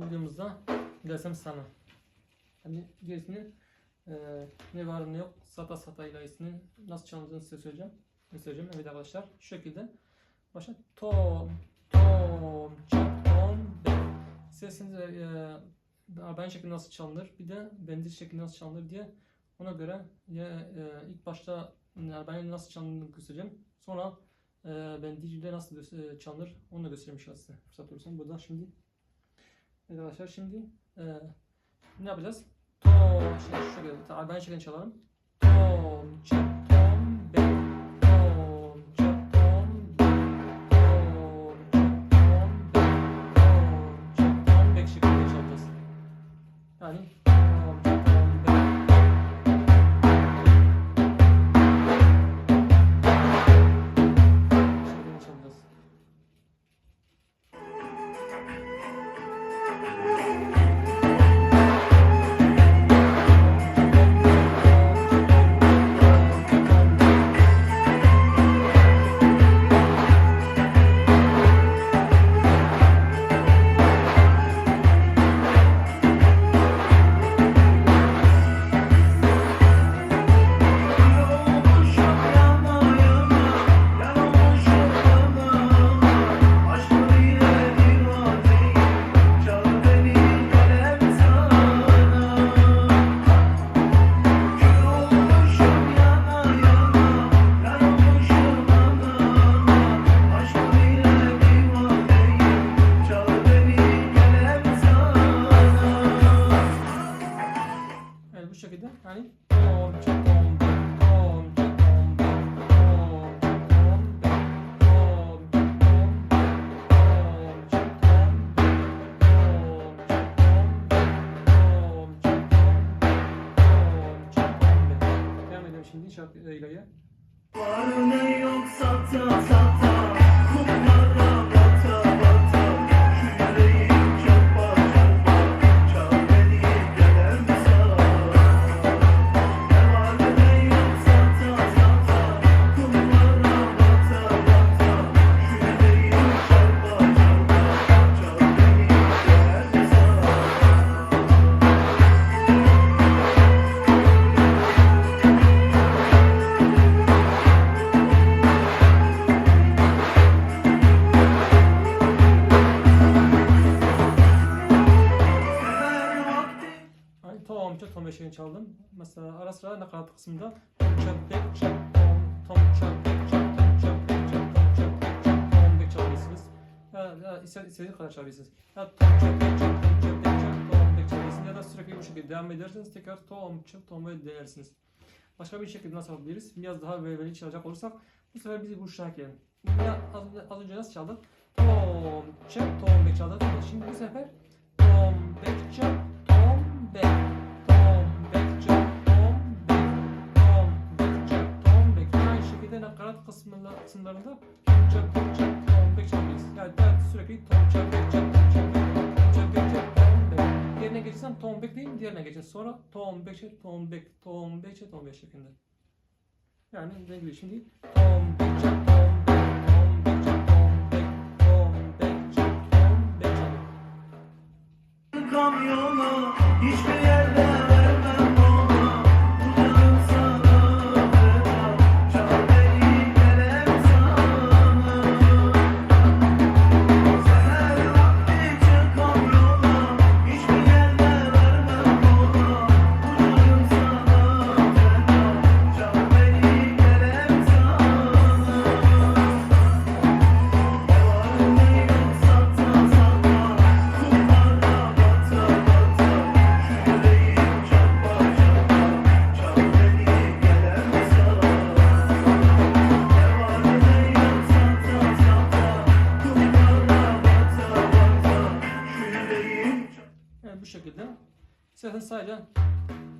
bu videomuzda gelsem sana. Hani gerisini e, ne var ne yok sata sata ilahiyesini nasıl çalındığını size söyleyeceğim. Söyleyeceğim. Evet arkadaşlar şu şekilde. Başta tom tom çap tom be. Sesiniz e, ben şekilde nasıl çalınır bir de bendiz şekilde nasıl çalınır diye ona göre ya, e, ilk başta ben nasıl çalındığını göstereceğim. Sonra e, ben DJ'de nasıl e, çalınır onu da göstereyim inşallah size. Fırsat olursa burada şimdi. Arkadaşlar şimdi e, ne yapacağız? To. Şimdi şuraya ben şeklini çalalım. To. Çek. Tom be Devam edelim şimdi şarkı ilaya. Var ne yok ara sıra nakarat kısmında tom çap bek çap tom tom çap bek çap tom çap bek çap tom çap bek çap tom bek çalabilirsiniz. Ya, ya istediğiniz kadar çalabilirsiniz. Ya tom çap bek çap tom çap bek çap tom bek çalabilirsiniz. Ya da sürekli bu şekilde devam ederseniz tekrar tom çap tom ve denersiniz. Başka bir şekilde nasıl yapabiliriz? Biraz daha velveli çalacak olursak bu sefer biz bu şarkıyı ya az, az önce nasıl çaldık? Tom çap tom bek çaldık. Şimdi bu sefer kısımlarında çak çak çak bek çalmayız. Yani sürekli tam çak bek çak çak çak çak tom bek. Diğerine geçirsen tom bek değil mi? Diğerine geçir. Sonra tom beşe tom bek tom beşe tom bek şeklinde. Yani ne gibi şimdi tom bek çak tom Kamyona hiçbir sayla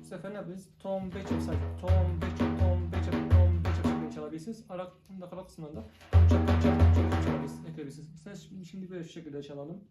bu sefer ne yapabiliriz? Tom Becep sayla. Tom Becep, Tom Becep, Tom Becep şeklinde çalabilirsiniz. Arakında kara kısmında da çap çap çap çap çalabilirsiniz. Ekleyebilirsiniz. İsterseniz şimdi böyle şu şekilde çalalım.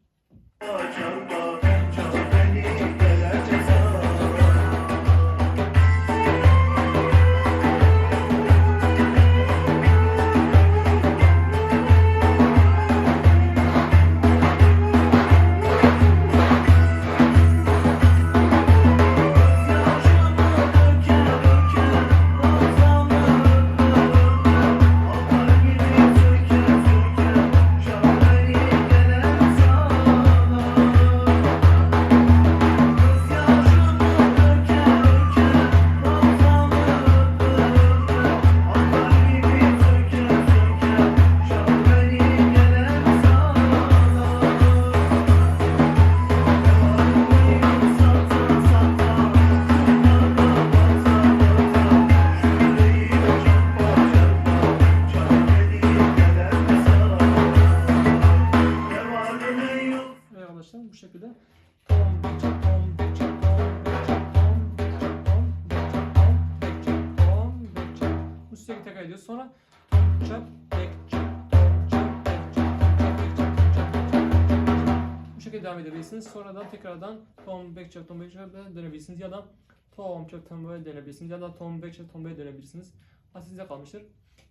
Sonra tom çap bek çap tom çap bek çap tom çap bek çap tom çap bek çap. Bu şekilde devam edebilirsiniz. Sonradan tekrardan tom bek çap tom bek çap dönebilirsiniz ya da tom çap tom böyle dönebilirsiniz ya da tom bek çap tom böyle dönebilirsiniz. Ha size kalmıştır.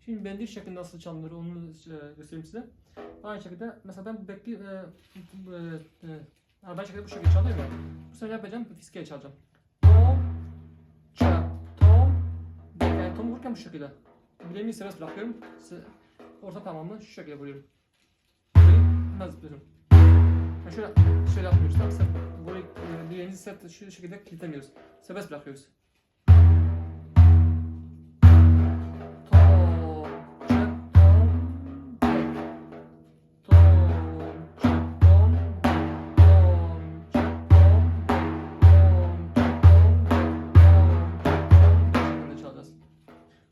Şimdi bendil şeklinde nasıl çalınır onu e, göstereyim size. Aynı şekilde mesela ben bekli e, e, e, ben şekilde bu şekilde çalıyorum ya. Bu sefer yapacağım fiskeye çalacağım. Tom vururken bu şekilde. Bileğimi serbest bırakıyorum. Orta parmağımla şu şekilde vuruyorum. Biraz zıplıyorum. Yani şöyle, şöyle yapmıyoruz. Tamam, burayı bileğimizi şu şekilde kilitlemiyoruz. Serbest bırakıyoruz.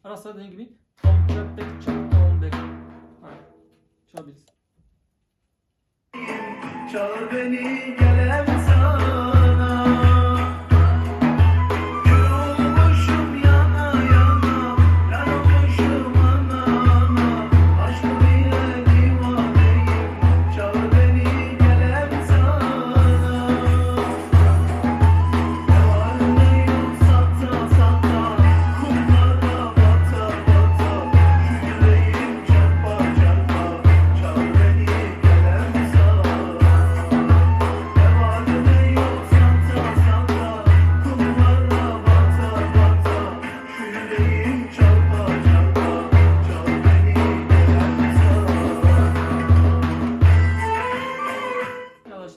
Ara sıra dediğim gibi çap, bek, çap, tom, bek. Aynen. Çalabiliriz. Çağır beni gelem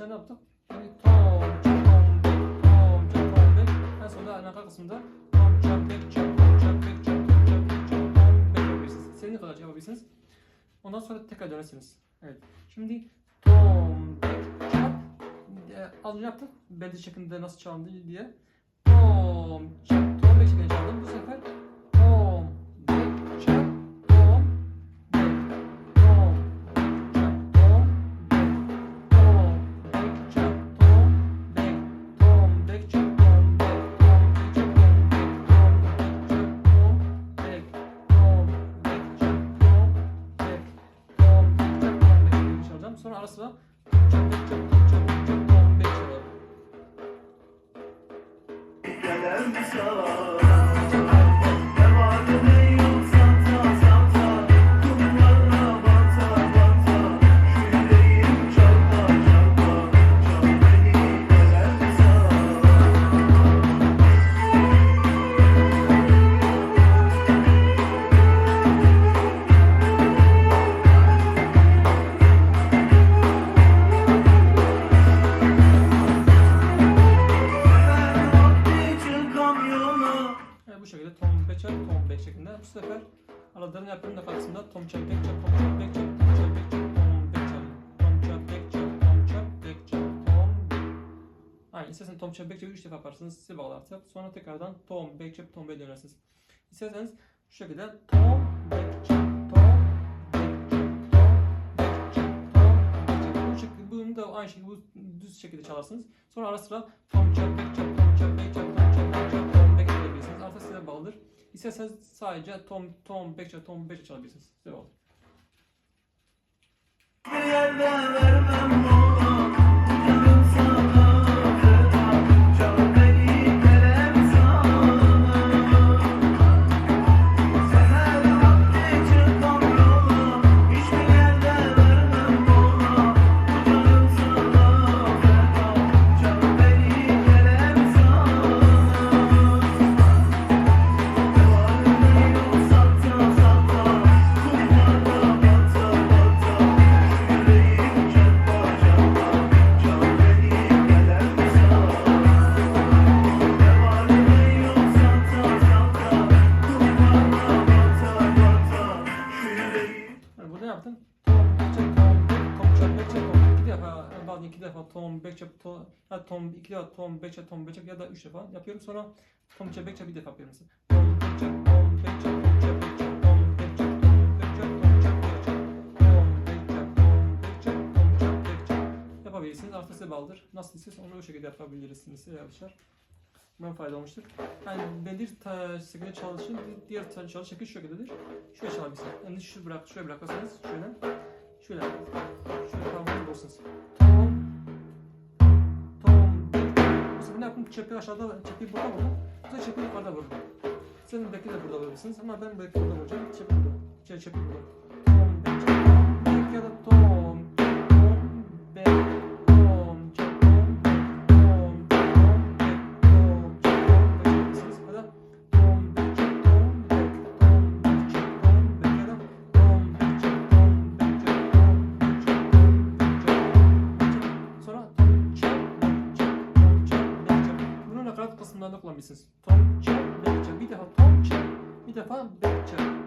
Arkadaşlar ne yaptık? Yani tom, tom, bek, tom, çap, tom, bek. En sonunda naka kısmında tom, bek, çap, tom, çap, bek, çap, tom, çap, bek, çap, tom, bek yapabilirsiniz. İstediğiniz kadar yapabilirsiniz. Ondan sonra tekrar dönersiniz. Evet. Şimdi tom, bek, çap. E, az önce yaptık. Belli şeklinde nasıl çalındı diye. Tom, çap, tom, bek şeklinde çaldım. Bu sefer Thank you. İsterseniz tom, çap, çap 3 defa yaparsınız. Size bağlı artık. Sonra tekrardan tom, bek, çap, tom, bek dönersiniz. İsterseniz şu şekilde tom, bek, çap, tom, bek, çap, tom, bek, çap, tom, çap. Bu şekilde, bunu da aynı şekilde bu düz şekilde çalarsınız. Sonra ara sıra tom, çap, bek, çap, tom, çap, bek, çap, tom, çap, bek, çap, tom, bek çalabilirsiniz. Artık size bağlıdır. İsterseniz sadece tom, tom, bek, çap, tom, bek çalabilirsiniz. Size bağlı. Bir yerde vermem mola ya tom, iki defa tom, bek, çap, tom, bek, çap ya da üç defa yapıyorum. Sonra tom, çap, bek, çap bir defa yapıyorum mesela. Tom, bek, çap, tom, bek, çap, tom, çap, bek, çap, tom, bek, çap, tom, bek, çap, tom, çap, bek, çap, tom, bek, çap, tom, bek, çap, tom, çap, bek, çap. Yapabilirsiniz. Artık size bağlıdır. Nasıl istiyorsanız onu o şekilde yapabilirsiniz arkadaşlar. Ben fayda olmuştur. Yani ta şekilde çalışın, diğer ta çalış şekli şu şekildedir. Şöyle çalabilirsin. Yani şu bırak, şöyle bırakırsanız şöyle, şöyle, şöyle tamam olursunuz. Ne yapın? Çepi aşağıda, çepi burada. Bu sefer çepi yukarıda vurun. Senin belki de burada vurabilirsiniz ama ben belki burada vuracağım. Çepi burada. Çepi, çepi burada. Tom, bek ya da tom, misiniz? Tom çal, bek çal. Bir defa tom çal. Bir defa bek çal.